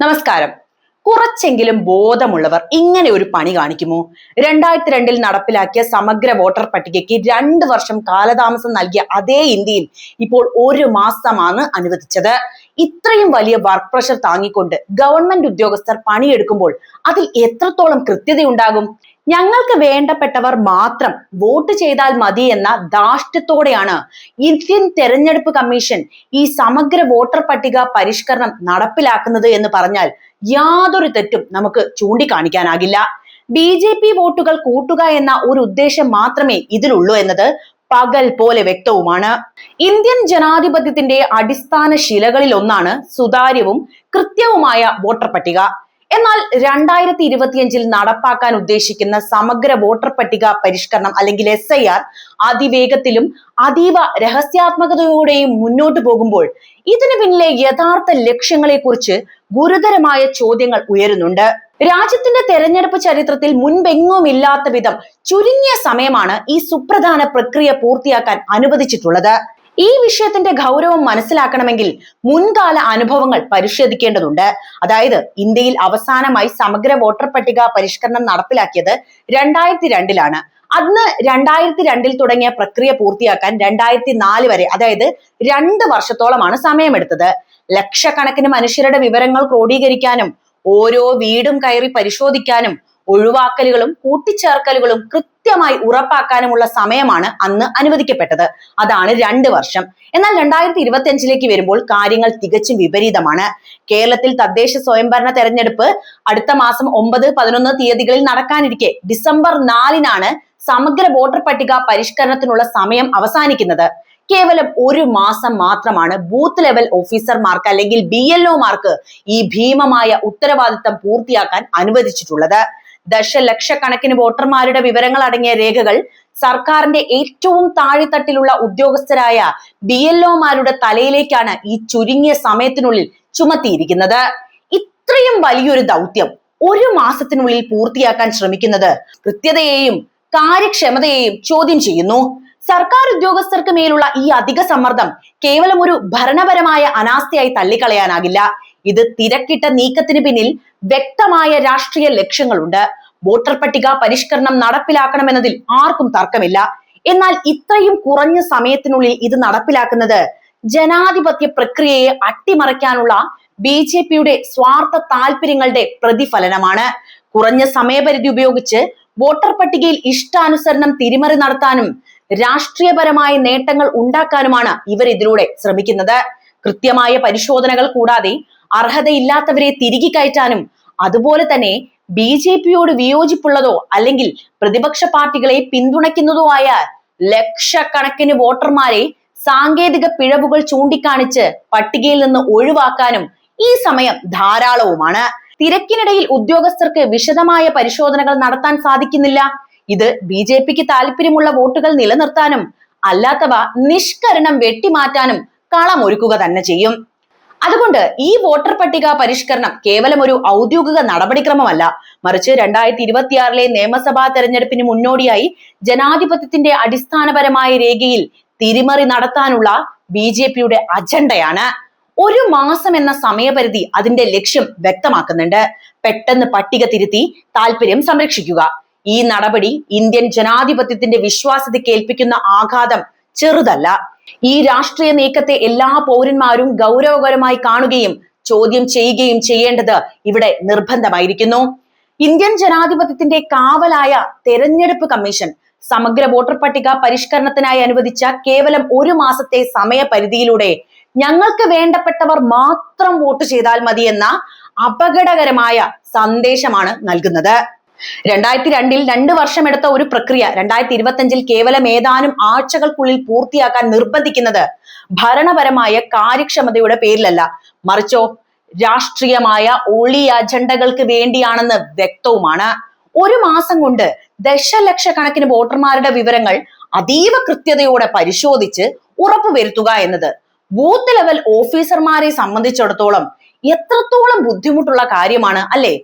നമസ്കാരം. കുറച്ചെങ്കിലും ബോധമുള്ളവർ ഇങ്ങനെ ഒരു പണി കാണിക്കുമോ? രണ്ടായിരത്തി രണ്ടിൽ നടപ്പിലാക്കിയ സമഗ്ര വോട്ടർ പട്ടികയ്ക്ക് രണ്ട് വർഷം കാലതാമസം നൽകിയ അതേ ഇന്ത്യയിൽ ഇപ്പോൾ ഒരു മാസമാണ് അനുവദിച്ചത്. ഇത്രയും വലിയ വർക്ക് പ്രഷർ താങ്ങിക്കൊണ്ട് ഗവൺമെന്റ് ഉദ്യോഗസ്ഥർ പണിയെടുക്കുമ്പോൾ അതിൽ എത്രത്തോളം കൃത്യതയുണ്ടാകും? ഞങ്ങൾക്ക് വേണ്ടപ്പെട്ടവർ മാത്രം വോട്ട് ചെയ്താൽ മതി എന്ന ധാർഷ്ട്യത്തോടെയാണ് ഇന്ത്യൻ തെരഞ്ഞെടുപ്പ് കമ്മീഷൻ ഈ സമഗ്ര വോട്ടർ പട്ടിക പരിഷ്കരണം നടപ്പിലാക്കുന്നത് എന്ന് പറഞ്ഞാൽ യാതൊരു തെറ്റും നമുക്ക് ചൂണ്ടിക്കാണിക്കാനാകില്ല. ബി ജെ പി വോട്ടുകൾ കൂട്ടുക എന്ന ഒരു ഉദ്ദേശം മാത്രമേ ഇതിലുള്ളൂ എന്നത് പകൽ പോലെ വ്യക്തവുമാണ്. ഇന്ത്യൻ ജനാധിപത്യത്തിന്റെ അടിസ്ഥാന ശിലകളിൽ ഒന്നാണ് സുതാര്യവും കൃത്യവുമായ വോട്ടർ പട്ടിക. എന്നാൽ രണ്ടായിരത്തി ഇരുപത്തിയഞ്ചിൽ നടപ്പാക്കാൻ ഉദ്ദേശിക്കുന്ന സമഗ്ര വോട്ടർ പട്ടിക പരിഷ്കരണം അല്ലെങ്കിൽ എസ് ഐ ആർ അതിവേഗത്തിലും അതീവ രഹസ്യാത്മകതയോടെയും മുന്നോട്ട് പോകുമ്പോൾ ഇതിനു പിന്നിലെ യഥാർത്ഥ ലക്ഷ്യങ്ങളെക്കുറിച്ച് ഗുരുതരമായ ചോദ്യങ്ങൾ ഉയരുന്നുണ്ട്. രാജ്യത്തിന്റെ തെരഞ്ഞെടുപ്പ് ചരിത്രത്തിൽ മുൻപെങ്ങും ഇല്ലാത്ത വിധം ചുരുങ്ങിയ സമയമാണ് ഈ സുപ്രധാന പ്രക്രിയ പൂർത്തിയാക്കാൻ അനുവദിച്ചിട്ടുള്ളത്. ഈ വിഷയത്തിന്റെ ഗൗരവം മനസ്സിലാക്കണമെങ്കിൽ മുൻകാല അനുഭവങ്ങൾ പരിശോധിക്കേണ്ടതുണ്ട്. അതായത് ഇന്ത്യയിൽ അവസാനമായി സമഗ്ര വോട്ടർ പട്ടിക പരിഷ്കരണം നടപ്പിലാക്കിയത് രണ്ടായിരത്തി രണ്ടിലാണ് അന്ന് രണ്ടായിരത്തി രണ്ടിൽ തുടങ്ങിയ പ്രക്രിയ പൂർത്തിയാക്കാൻ രണ്ടായിരത്തി നാല് വരെ അതായത് രണ്ട് വർഷത്തോളമാണ് സമയമെടുത്തത്. ലക്ഷക്കണക്കിന് മനുഷ്യരുടെ വിവരങ്ങൾ ക്രോഡീകരിക്കാനും ഓരോ വീടും കയറി പരിശോധിക്കാനും ഒഴിവാക്കലുകളും കൂട്ടിച്ചേർക്കലുകളും കൃത്യമായി ഉറപ്പാക്കാനുമുള്ള സമയമാണ് അന്ന് അനുവദിക്കപ്പെട്ടത്. അതാണ് രണ്ട് വർഷം. എന്നാൽ രണ്ടായിരത്തി ഇരുപത്തി അഞ്ചിലേക്ക് വരുമ്പോൾ കാര്യങ്ങൾ തികച്ചും വിപരീതമാണ്. കേരളത്തിൽ തദ്ദേശ സ്വയംഭരണ തെരഞ്ഞെടുപ്പ് അടുത്ത മാസം ഒമ്പത് പതിനൊന്ന് തീയതികളിൽ നടക്കാനിരിക്കെ ഡിസംബർ നാലിനാണ് സമഗ്ര വോട്ടർ പട്ടിക പരിഷ്കരണത്തിനുള്ള സമയം അവസാനിക്കുന്നത്. കേവലം ഒരു മാസം മാത്രമാണ് ബൂത്ത് ലെവൽ ഓഫീസർമാർക്ക് അല്ലെങ്കിൽ ബി എൽ ഒമാർക്ക് ഈ ഭീമമായ ഉത്തരവാദിത്തം പൂർത്തിയാക്കാൻ അനുവദിച്ചിട്ടുള്ളത്. ദശലക്ഷക്കണക്കിന് വോട്ടർമാരുടെ വിവരങ്ങൾ അടങ്ങിയ രേഖകൾ സർക്കാരിന്റെ ഏറ്റവും താഴെത്തട്ടിലുള്ള ഉദ്യോഗസ്ഥരായ ബി എൽ ഒമാരുടെ തലയിലേക്കാണ് ഈ ചുരുങ്ങിയ സമയത്തിനുള്ളിൽ ചുമത്തിയിരിക്കുന്നത്. ഇത്രയും വലിയൊരു ദൗത്യം ഒരു മാസത്തിനുള്ളിൽ പൂർത്തിയാക്കാൻ ശ്രമിക്കുന്നത് കൃത്യതയെയും കാര്യക്ഷമതയെയും ചോദ്യം ചെയ്യുന്നു. സർക്കാർ ഉദ്യോഗസ്ഥർക്ക് മേലുള്ള ഈ അധിക സമ്മർദ്ദം കേവലം ഒരു ഭരണപരമായ അനാസ്ഥയായി തള്ളിക്കളയാനാകില്ല. ഇത് തിരക്കിട്ട നീക്കത്തിന് പിന്നിൽ വ്യക്തമായ രാഷ്ട്രീയ ലക്ഷ്യങ്ങളുണ്ട്. വോട്ടർ പട്ടിക പരിഷ്കരണം നടപ്പിലാക്കണമെന്നതിൽ ആർക്കും തർക്കമില്ല. എന്നാൽ ഇത്രയും കുറഞ്ഞ സമയത്തിനുള്ളിൽ ഇത് നടപ്പിലാക്കുന്നത് ജനാധിപത്യ പ്രക്രിയയെ അട്ടിമറിക്കാനുള്ള ബി ജെ പിയുടെ സ്വാർത്ഥ താല്പര്യങ്ങളുടെ പ്രതിഫലനമാണ്. കുറഞ്ഞ സമയപരിധി ഉപയോഗിച്ച് വോട്ടർ പട്ടികയിൽ ഇഷ്ടാനുസരണം തിരിമറി നടത്താനും രാഷ്ട്രീയപരമായ നേട്ടങ്ങൾ ഉണ്ടാക്കാനുമാണ് ഇവർ ഇതിലൂടെ ശ്രമിക്കുന്നത്. കൃത്യമായ പരിശോധനകൾ കൂടാതെ അർഹതയില്ലാത്തവരെ തിരികെ കയറ്റാനും അതുപോലെ തന്നെ ബി ജെ പിയോട് വിയോജിപ്പുള്ളതോ അല്ലെങ്കിൽ പ്രതിപക്ഷ പാർട്ടികളെ പിന്തുണയ്ക്കുന്നതോ ആയ ലക്ഷക്കണക്കിന് വോട്ടർമാരെ സാങ്കേതിക പിഴവുകൾ ചൂണ്ടിക്കാണിച്ച് പട്ടികയിൽ നിന്ന് ഒഴിവാക്കാനും ഈ സമയം ധാരാളവുമാണ്. തിരക്കിനിടയിൽ ഉദ്യോഗസ്ഥർക്ക് വിശദമായ പരിശോധനകൾ നടത്താൻ സാധിക്കുന്നില്ല. ഇത് ബി ജെ പിക്ക് താല്പര്യമുള്ള വോട്ടുകൾ നിലനിർത്താനും അല്ലാത്തവ നിഷ്കരണം വെട്ടിമാറ്റാനും കളമൊരുക്കുക തന്നെ ചെയ്യും. അതുകൊണ്ട് ഈ വോട്ടർ പട്ടിക പരിഷ്കരണം കേവലം ഒരു ഔദ്യോഗിക നടപടിക്രമമല്ല. മറിച്ച് രണ്ടായിരത്തി ഇരുപത്തിയാറിലെ നിയമസഭാ തെരഞ്ഞെടുപ്പിന് മുന്നോടിയായി ജനാധിപത്യത്തിന്റെ അടിസ്ഥാനപരമായ രേഖയിൽ തിരിമറി നടത്താനുള്ള ബി ജെ പിയുടെ അജണ്ടയാണ്. ഒരു മാസം എന്ന സമയപരിധി അതിന്റെ ലക്ഷ്യം വ്യക്തമാക്കുന്നുണ്ട്. പെട്ടെന്ന് പട്ടിക തിരുത്തി താല്പര്യം സംരക്ഷിക്കുക. ഈ നടപടി ഇന്ത്യൻ ജനാധിപത്യത്തിന്റെ വിശ്വാസ്യതയ്ക്ക് കേൾപ്പിക്കുന്ന ആഘാതം ചെറുതല്ല. ഈ രാഷ്ട്രീയ നീക്കത്തെ എല്ലാ പൗരന്മാരും ഗൗരവകരമായി കാണുകയും ചോദ്യം ചെയ്യുകയും ചെയ്യേണ്ടത് ഇവിടെ നിർബന്ധമായിരിക്കുന്നു. ഇന്ത്യൻ ജനാധിപത്യത്തിന്റെ കാവലായ തെരഞ്ഞെടുപ്പ് കമ്മീഷൻ സമഗ്ര വോട്ടർ പട്ടിക പരിഷ്കരണത്തിനായി അനുവദിച്ച കേവലം ഒരു മാസത്തെ സമയപരിധിയിലൂടെ ഞങ്ങൾക്ക് വേണ്ടപ്പെട്ടവർ മാത്രം വോട്ട് ചെയ്താൽ മതി എന്ന അപകടകരമായ സന്ദേശമാണ് നൽകുന്നത്. രണ്ടായിരത്തി രണ്ടിൽ രണ്ട് വർഷമെടുത്ത ഒരു പ്രക്രിയ രണ്ടായിരത്തി ഇരുപത്തി കേവലം ഏതാനും ആഴ്ചകൾക്കുള്ളിൽ പൂർത്തിയാക്കാൻ നിർബന്ധിക്കുന്നത് ഭരണപരമായ കാര്യക്ഷമതയുടെ പേരിലല്ല. മറിച്ചോ രാഷ്ട്രീയമായ ഒളി അജണ്ടകൾക്ക് വേണ്ടിയാണെന്ന് വ്യക്തവുമാണ്. ഒരു മാസം കൊണ്ട് ദശലക്ഷക്കണക്കിന് വോട്ടർമാരുടെ വിവരങ്ങൾ അതീവ കൃത്യതയോടെ പരിശോധിച്ച് ഉറപ്പുവരുത്തുക എന്നത് ബൂത്ത് ലെവൽ ഓഫീസർമാരെ സംബന്ധിച്ചിടത്തോളം എത്രത്തോളം ബുദ്ധിമുട്ടുള്ള കാര്യമാണ് അല്ലേ?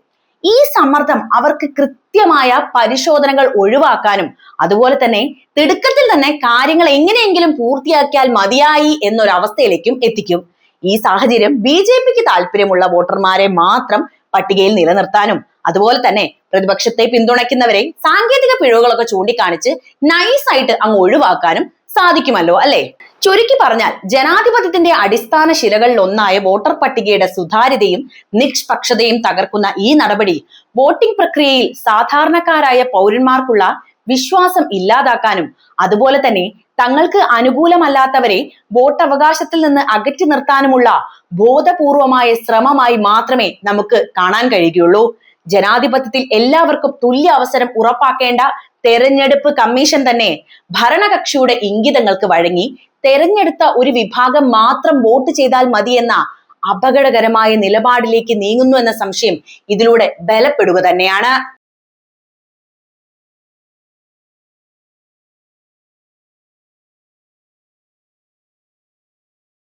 ഈ സമ്മർദ്ദം അവർക്ക് കൃത്യമായ പരിശോധനകൾ ഒഴിവാക്കാനും അതുപോലെ തന്നെ തിടുക്കത്തിൽ തന്നെ കാര്യങ്ങൾ എങ്ങനെയെങ്കിലും പൂർത്തിയാക്കിയാൽ മതിയായി എന്നൊരവസ്ഥയിലേക്കും എത്തിക്കും. ഈ സാഹചര്യം ബി ജെ പിക്ക് താല്പര്യമുള്ള വോട്ടർമാരെ മാത്രം പട്ടികയിൽ നിലനിർത്താനും അതുപോലെ തന്നെ പ്രതിപക്ഷത്തെ പിന്തുണയ്ക്കുന്നവരെ സാങ്കേതിക പിഴവുകളൊക്കെ ചൂണ്ടിക്കാണിച്ച് നൈസായിട്ട് അങ്ങ് ഒഴിവാക്കാനും സാധിക്കുമല്ലോ അല്ലെ? ചുരുക്കി പറഞ്ഞാൽ ജനാധിപത്യത്തിന്റെ അടിസ്ഥാന ശിലകളിൽ ഒന്നായ വോട്ടർ പട്ടികയുടെ സുതാര്യതയും നിഷ്പക്ഷതയും തകർക്കുന്ന ഈ നടപടി വോട്ടിംഗ് പ്രക്രിയയിൽ സാധാരണക്കാരായ പൗരന്മാർക്കുള്ള വിശ്വാസം ഇല്ലാതാക്കാനും അതുപോലെ തന്നെ തങ്ങൾക്ക് അനുകൂലമല്ലാത്തവരെ വോട്ടവകാശത്തിൽ നിന്ന് അകറ്റി നിർത്താനുമുള്ള ബോധപൂർവമായ ശ്രമമായി മാത്രമേ നമുക്ക് കാണാൻ കഴിയുകയുള്ളൂ. ജനാധിപത്യത്തിൽ എല്ലാവർക്കും തുല്യ അവസരം ഉറപ്പാക്കേണ്ട തെരഞ്ഞെടുപ്പ് കമ്മീഷൻ തന്നെ ഭരണകക്ഷിയുടെ ഇംഗിതങ്ങൾക്ക് വഴങ്ങി തെരഞ്ഞെടുത്ത ഒരു വിഭാഗം മാത്രം വോട്ട് ചെയ്താൽ മതിയെന്ന അപകടകരമായ നിലപാടിലേക്ക് നീങ്ങുന്നു എന്ന സംശയം ഇതിലൂടെ ബലപ്പെടുക തന്നെയാണ്.